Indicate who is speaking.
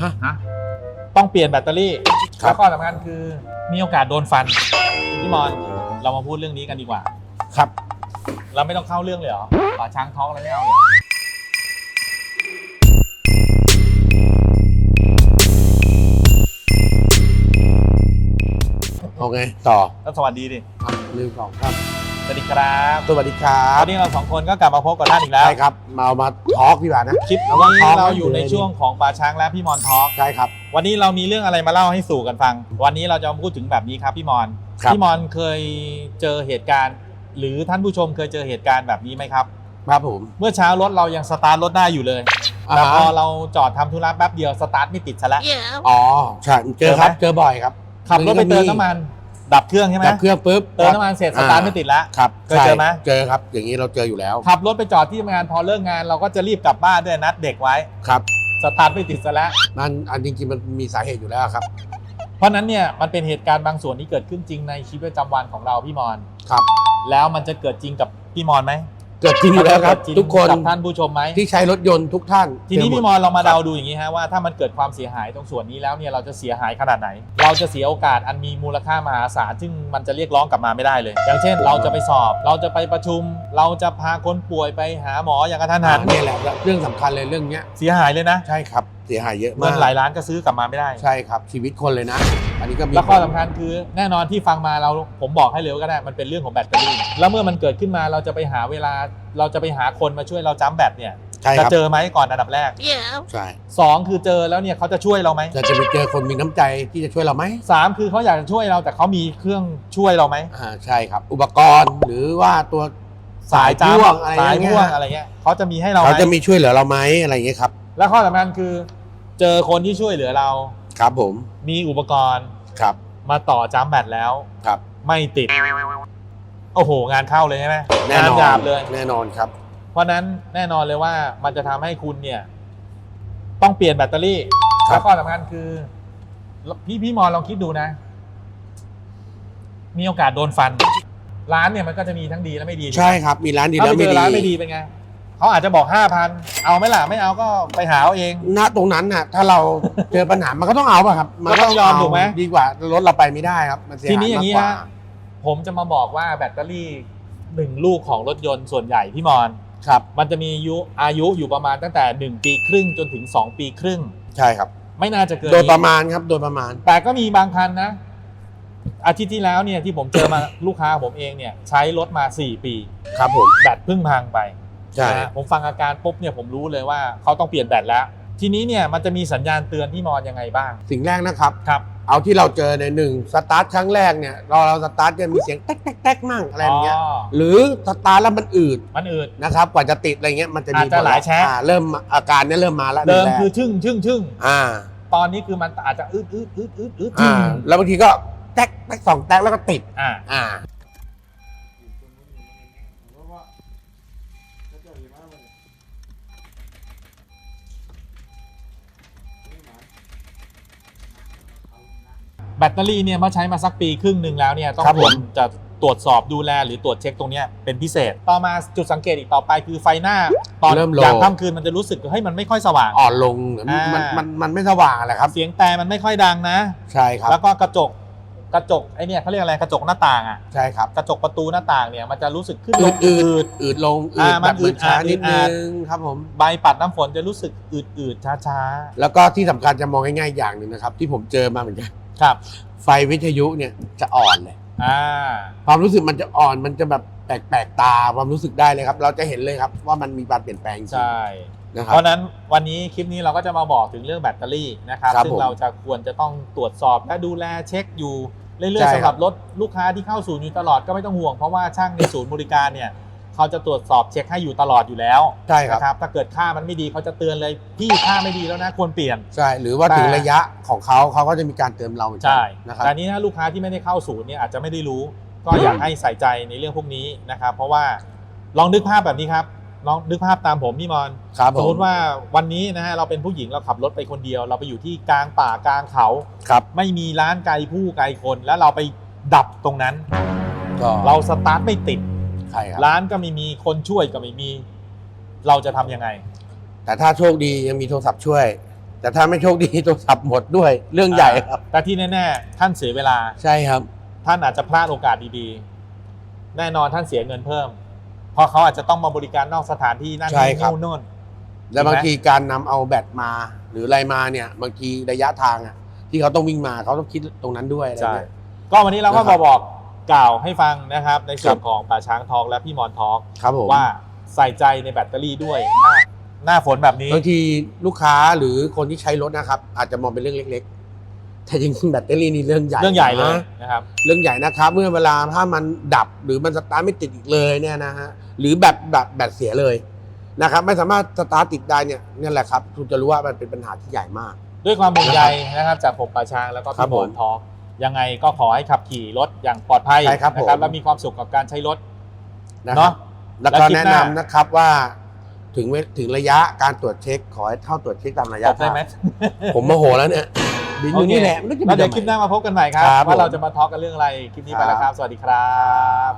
Speaker 1: ฮะ
Speaker 2: ฮะ ต้องเปลี่ยนแบตเตอรี่
Speaker 1: ครับ
Speaker 2: แล้วข้อสำคัญคือมีโอกาสโดนฟันพี่มอนเรามาพูดเรื่องนี้กันดีกว่า
Speaker 1: ครับ
Speaker 2: เราไม่ต้องเข้าเรื่องเลยเหรอป่าช้างท้องอะไรไม่เอาเลยเหรอ
Speaker 1: โอเค ต่อ
Speaker 2: แล้วสวัสดีดิ
Speaker 1: อะหนึ่งสองครับ
Speaker 2: ส วัสดีครับ
Speaker 1: สวัสดีครั
Speaker 2: วั
Speaker 1: บ
Speaker 2: นนี้เราสองคนก็กลับมาพบกับท่านอีกแล้ว
Speaker 1: ใช่ครับมาเอามาทอล์กดีกว่านะ
Speaker 2: คลิป
Speaker 1: แล้วก็
Speaker 2: นี้
Speaker 1: ทอล์ก
Speaker 2: เราอยู่ใน
Speaker 1: กันเลย
Speaker 2: ช่วงของป่าช้างและพี่มอนทอล์ก
Speaker 1: ใช่ครับ
Speaker 2: วันนี้เรามีเรื่องอะไรมาเล่าให้สู่กันฟัง วันนี้เราจะมาพูดถึงแบบนี้ครับพี่มอน
Speaker 1: ครับ
Speaker 2: พี่มอนเคยเจอเหตุการณ์ หรือท่านผู้ชมเคยเจอเหตุการณ์แบบนี้ไหมครับ
Speaker 1: ครับผม
Speaker 2: เมื่อเช้ารถเรายังสตาร์ทรถได้อยู่เลย
Speaker 1: อ่า
Speaker 2: แต่พอ
Speaker 1: ฮะ
Speaker 2: เราจอดทำธุระแป๊บเดียวสตาร์ทไม่ติดซะแล้ว
Speaker 1: อ๋อใช่เจอครับ
Speaker 2: เจ
Speaker 1: เจ
Speaker 2: อ
Speaker 1: อ
Speaker 2: ไหม
Speaker 1: บ่อยครับ
Speaker 2: ขับรถไปเติมน้ำมัน ดับเครื่องใช่ไหม
Speaker 1: จับเครื่องปุ๊บ
Speaker 2: เติมน้ำมันเสร็จสตาร์ทไม่ติดแล้ว
Speaker 1: ครับ
Speaker 2: เคยเจอไหม
Speaker 1: ใช่เจอครับ อย่างนี้เราเจออยู่แล้ว
Speaker 2: ขับรถไปจอดที่ทำงานพอเลิกงานเราก็จะรีบกลับบ้านด้วยนัดเด็กไว้
Speaker 1: ครับ
Speaker 2: สตาร์ทไม่ติดซะแล้ว
Speaker 1: มันอันจริงๆมันมีสาเหตุอยู่แล้วครับ
Speaker 2: เพราะฉะนั้นเนี่ยมันเป็นเหตุการณ์บางส่วนที่เกิดขึ้นจริงในชีวิตประจำวันของเราพี่มอน
Speaker 1: ครับ
Speaker 2: แล้วมันจะเกิดจริงกับพี่มอนไหม
Speaker 1: เกิดจริงอยู่แล้วครับ
Speaker 2: เกิดจง
Speaker 1: ทุกคน
Speaker 2: กับท่านผู้ชมไหม
Speaker 1: ที่ใช้รถยนต์ทุกท่าน
Speaker 2: ทีนี้
Speaker 1: เจหด
Speaker 2: พี่มอนเรามาเดาดูอย่างนี้ฮะว่าถ้ามันเกิดความเสียหายตรงส่วนนี้แล้วเนี่ยเราจะเสียหายขนาดไหน เราจะเสียโอกาสอันมีมูลค่ามหาศาลซึ่งมันจะเรียกร้องกลับมาไม่ได้เลย อย่างเช่น เราจะไปสอบ เราจะไปประชุม เราจะพาคนป่วยไปหาหมออย่างกระทันหั
Speaker 1: อ่านเนี่ยแหละเรื่องสำคัญเลยเรื่องเนี้ย
Speaker 2: เสียหายเลยนะ
Speaker 1: ใช่ครับเสียหายเยอะ
Speaker 2: เงิ
Speaker 1: มาก
Speaker 2: นหลายล้านก็ซื้อกลับมาไม่ได้
Speaker 1: ใช่ครับ ชีวิตคนเลยนะ อันนี้ก็มี
Speaker 2: แล้วข้อสำคัญคือแน่นอนที่ฟังมาเราผมบอกให้เร็วก็ได้ มันเป็นเรื่องของแบตเตอรี่ แล้วเมื่อมันเกิดขึ้นมาเราจะไปหาเวลาเราจะไปหาคนมาช่วยเราจ้ำแบตเนี่ย
Speaker 1: ใช่ค
Speaker 2: จะ
Speaker 1: รับ
Speaker 2: เจอไหมก่อนอันดับแรก
Speaker 1: ใช่
Speaker 2: สองคือเจอแล้วเนี่ยเขาจะช่วยเราไหม
Speaker 1: จะจะไปเจอคนมีน้ำใจที่จะช่วยเราไหม
Speaker 2: สามคือเขาอยากจะช่วยเราแต่เขามีเครื่องช่วยเราไหม
Speaker 1: อ่าใช่ครับ อุปกรณ์หรือว่าตัว
Speaker 2: สายจ้
Speaker 1: พ่วงอะไรำ
Speaker 2: สาย
Speaker 1: เงี้
Speaker 2: พ่วง
Speaker 1: ย
Speaker 2: อะไรเงี้ยเขาจะมีให้เราไหม
Speaker 1: เขาจะมีช่วยเหลือเราไหมอะไรอย่างเงี้ยครับ
Speaker 2: และข้อสำคัญคือ เจอคนที่ช่วยเหลือเรา
Speaker 1: ครับผม
Speaker 2: มีอุปกรณ์
Speaker 1: ครับ
Speaker 2: มาต่อจ้ำแบตแล้ว
Speaker 1: ครับ
Speaker 2: ไม่ติด โอ้โห งานเข้าเลยใช่ไหม
Speaker 1: แน่น
Speaker 2: งาน
Speaker 1: อน
Speaker 2: หยาบเลย
Speaker 1: แน่นอนครับ
Speaker 2: เพราะนั้นแน่นอนเลยว่ามันจะทำให้คุณเนี่ย ต้องเปลี่ยนแบตเตอรี่
Speaker 1: ครับ
Speaker 2: และข้อสำคัญคือ พี่พี่มอนลองคิดดูนะ มีโอกาสโดนฟัน ร้านเนี่ยมันก็จะมีทั้งดีและไม่ดี
Speaker 1: ใช่ครับ มีร้านดี
Speaker 2: ถ้า
Speaker 1: แล้ว
Speaker 2: ไป
Speaker 1: ไม่
Speaker 2: เจอ
Speaker 1: ดี
Speaker 2: ร้านไม่ดีเป็นไง เขาอาจจะบอกห้าพันเอาไหมล่ะไม่เอาก็ไปหาเอาเอง
Speaker 1: ณตรงนั้นน่ะ ถ้าเราเจอปัญหา มันก็ต้องเอาป่ะครับมัน
Speaker 2: ก็ต้องยอม
Speaker 1: เา
Speaker 2: ถูกไหม
Speaker 1: ดีกว่ารถเราไปไม่ได้ครับ มันเสีย
Speaker 2: ที
Speaker 1: หาย
Speaker 2: นี้อย่าง
Speaker 1: มาก
Speaker 2: นี้
Speaker 1: กว่า
Speaker 2: ฮะ ผมจะมาบอกว่าแบตเตอรี่หนึ่งลูกของรถยนต์ส่วนใหญ่พี่มอน
Speaker 1: ครับ
Speaker 2: มันจะมีอายุอายุอยู่ประมาณตั้งแต่ 1 ปีครึ่งจนถึง 2 ปีครึ่ง
Speaker 1: ใช่ครับ
Speaker 2: ไม่น่าจะเกิน
Speaker 1: โดย
Speaker 2: นี้
Speaker 1: ประมาณครับ โดยประมาณ
Speaker 2: แต่ก็มีบางคันนะ อาทิตย์ที่แล้วเนี่ยที่ผมเจอมา ลูกค้าผมเองเนี่ยใช้รถมา 4 ปี
Speaker 1: ครับผม
Speaker 2: แบตเพิ่งพังไป
Speaker 1: ใช่
Speaker 2: นะฮะผมฟังอาการปุ๊บเนี่ยผมรู้เลยว่าเขาต้องเปลี่ยนแบตแล้ว ทีนี้เนี่ยมันจะมีสัญญาณเตือนที่มอนยังไงบ้าง
Speaker 1: สิ่งแรกนะครับ
Speaker 2: ครับ
Speaker 1: เอาที่เราเจอในหนึ่งสตาร์ทครั้งแรกเนี่ยเราเราสตาร์ทจะมีเสียงแต๊กแต๊กแต๊กมั่งอะไรอย่างเงี้ยหรือสตาร์ทแล้วมันอืด
Speaker 2: มันอืด
Speaker 1: นะครับกว่าจะติดอะไรเงี้ยมันจะมี
Speaker 2: อาจจะหลายแชะ
Speaker 1: อ่าเริ่มอาการเนี้ยเริ่มมาแล้ว
Speaker 2: เดิม
Speaker 1: แรก
Speaker 2: คือชึ่งชึ่งชึ่ง
Speaker 1: อ่า
Speaker 2: ตอนนี้คือมันอาจจะอืดอืดอืดอืดอืด
Speaker 1: อ่าแล้วบางทีก็แต๊กแต๊กสองแต๊กแล้วก็ติด
Speaker 2: อ่า
Speaker 1: อ่า
Speaker 2: แบตเตอรี่เนี่ยเมื่อใช้มาสักปีครึ่งหนึ่งแล้วเนี่ยต้อง
Speaker 1: ครับ
Speaker 2: ค
Speaker 1: ผ
Speaker 2: ว
Speaker 1: ม
Speaker 2: รจะตรวจสอบดูแลหรือตรวจเช็คตรงเนี้ยเป็นพิเศษ ต่อมาจุดสังเกตอีกต่อไปคือไฟหน้าตอน
Speaker 1: เริ่มโล
Speaker 2: ยามค่ำคืนมันจะรู้สึกเฮ้ยมันไม่ค่อยสว่าง
Speaker 1: อ่อนลงมัน
Speaker 2: อ่ามั
Speaker 1: มันมันมันไม่สว่างอะไรครับ
Speaker 2: เสียงแต่มันไม่ค่อยดังนะ
Speaker 1: ใช่ครับ
Speaker 2: แล้วก็กระจกกระจกไอเนี่ยเขาเรียกอะไรกระจกหน้าต่างอะ
Speaker 1: ใช่ครับ
Speaker 2: กระจกประตูหน้าต่างเนี่ยมันจะรู้สึกขึ้นล
Speaker 1: อื
Speaker 2: ง
Speaker 1: ดอื
Speaker 2: อื
Speaker 1: ด
Speaker 2: ด
Speaker 1: อืดลงอื
Speaker 2: อ่า
Speaker 1: ด
Speaker 2: มั
Speaker 1: แบ
Speaker 2: น
Speaker 1: บเหมือนช้า
Speaker 2: อึดอัด
Speaker 1: นิด
Speaker 2: อึดอั
Speaker 1: นึ
Speaker 2: ด
Speaker 1: งครับผม
Speaker 2: ใบปัดน้ำฝนจะรู้สึกอืดอืดช้าช้า
Speaker 1: แล้วก็ที่สำคัญจะมองง่ายๆอย่างหนึ่งนะครับ ที่ผมเจอมาเหมือนกัน
Speaker 2: ๆ ครับ
Speaker 1: ไฟวิทยุเนี่ยจะอ่อนเลย
Speaker 2: อ่า
Speaker 1: ความรู้สึกมันจะอ่อนมันจะแบบแปลกๆตาความรู้สึกได้เลยครับ เราจะเห็นเลยครับว่ามันมีการเปลี่ยนแปลงจริง
Speaker 2: ใช่
Speaker 1: นะครั
Speaker 2: เพ
Speaker 1: บ
Speaker 2: ราะฉะนั้นวันนี้คลิปนี้เราก็จะมาบอกถึงเรื่องแบตเตอรี่นะครับ
Speaker 1: ครับ
Speaker 2: ซึ่ง
Speaker 1: ผม
Speaker 2: เราจะควรจะต้องตรวจสอบและดูแลเช็คอยู่เรื่
Speaker 1: ใช่
Speaker 2: อยๆ
Speaker 1: ครับ
Speaker 2: สำหรับรถลูกค้าที่เข้าศูนย์อยู่ตลอดก็ไม่ต้องห่วงเพราะว่าช่างในศูนย์บริการเนี่ย เขาจะตรวจสอบเช็คให้อยู่ตลอดอยู่แล้ว
Speaker 1: ใช่ครับ
Speaker 2: นะครับ ถ้าเกิดค่ามันไม่ดีเขาจะเตือนเลยพี่ค่าไม่ดีแล้วนะควรเปลี่ยน
Speaker 1: ใช่ หรือว่า
Speaker 2: แต่
Speaker 1: ถึงระยะของเขาเขาก็จะมีการเติมเราเหมือนกั
Speaker 2: ใช่
Speaker 1: นะครับ
Speaker 2: แต่อันนี้ถ้าลูกค้าที่ไม่ได้เข้าศูนย์เนี่ยอาจจะไม่ได้รู้ ก็อยากให้ใส่ใจในเรื่องพวกนี้นะครับ เพราะว่าลองนึกภาพแบบนี้ครับลองนึกภาพตามผมพี่มอน
Speaker 1: ครับ
Speaker 2: สม
Speaker 1: ผม
Speaker 2: มติว่าวันนี้นะฮะเราเป็นผู้หญิงเราขับรถไปคนเดียว เราไปอยู่ที่กลางป่ากลางเขา
Speaker 1: ครับ
Speaker 2: ไม่มีร้านไกลผู้ไกลคนแล้วเราไปดับตรงนั้น
Speaker 1: ก็
Speaker 2: เราสตาร์ทไม่ติด
Speaker 1: ใช่ครับ
Speaker 2: ร้านก็ไม่มีคนช่วยก็ไม่มี เราจะทำยังไง
Speaker 1: แต่ถ้าโชคดียังมีโทรศัพท์ช่วย แต่ถ้าไม่โชคดีโทรศัพท์หมดด้วยเรื่องใหญ่ครับ
Speaker 2: แต่ที่แน่ๆท่านเสียเวลา
Speaker 1: ใช่ครับ
Speaker 2: ท่านอาจจะพลาดโอกาสดีๆ แน่นอนท่านเสียเงินเพิ่ม เพราะเขาอาจจะต้องมาบริการนอกสถานที่นั่น
Speaker 1: ใช่
Speaker 2: นี่
Speaker 1: ครับ
Speaker 2: นู่นนู่น
Speaker 1: แล้วบางทีการนำเอาแบตมา หรืออะไรมาเนี่ยบางทีระยะทางอะที่เขาต้องวิ่งมาเขาต้องคิดตรงนั้นด้วยอะไร
Speaker 2: ใช่
Speaker 1: เงี้ย
Speaker 2: ก็วันนี้เราก็
Speaker 1: นะครับ
Speaker 2: มาบอก กล่าวให้ฟังนะครับ ในส่วน
Speaker 1: ครับ
Speaker 2: ของป่าช้างทองและพี่มอนทอง
Speaker 1: ครับผม
Speaker 2: ว่าใส่ใจในแบตเตอรี่ด้วย หน้าหน้าฝนแบบนี้
Speaker 1: บางทีลูกค้าหรือคนที่ใช้รถนะครับ อาจจะมองเป็นเรื่องเล็ก ๆ แต่จริงๆแบตเตอรี่นี่เรื่องใหญ่
Speaker 2: เรื่องใหญ่เลย
Speaker 1: นะ
Speaker 2: นะครับ
Speaker 1: เรื่องใหญ่นะครับ เมื่อเวลาถ้ามันดับหรือมันสตาร์ทไม่ติดอีกเลยเนี่ยนะฮะหรือแบตแบตแบตเสียเลยนะครับไม่สามารถสตาร์ทติดได้เนี่ยนี่นแหละครับคุณจะรู้ว่ามันเป็นปัญหาที่ใหญ่มาก
Speaker 2: ด้วยความห่วงใยนะครับ จากผมป่าช้างแล้วก็
Speaker 1: ครั
Speaker 2: พี่
Speaker 1: บ
Speaker 2: ม
Speaker 1: ผม
Speaker 2: อนทอง ยังไงก็ขอให้ขับขี่รถอย่างปลอดภัย
Speaker 1: ใช่ครับ
Speaker 2: นะครับ
Speaker 1: ผม
Speaker 2: และมีความสุขกับการใช้รถ
Speaker 1: นะค
Speaker 2: เนาะ
Speaker 1: รับแล้วก็
Speaker 2: และคลิป
Speaker 1: แนะ
Speaker 2: ห
Speaker 1: นำ
Speaker 2: น้า
Speaker 1: นะครับว่าถึงเวถึงระยะการตรวจเช็คขอให้เข้าตรวจเช็คตามระยะ
Speaker 2: ตบได้ไหม
Speaker 1: ทางผมโมโหแล้วเนี่ยบินอยู่นี่แหละมันก็จะ
Speaker 2: แล้วเดี๋ยว
Speaker 1: บิ
Speaker 2: คลิป
Speaker 1: น
Speaker 2: หน้ามาพบกันใหม่ครับ
Speaker 1: ครับ
Speaker 2: ว่าเรา
Speaker 1: ผม
Speaker 2: จะมาทอล์กกันเรื่องอะไร คลิปนี้ไปแล้วครับ สวัสดีครับ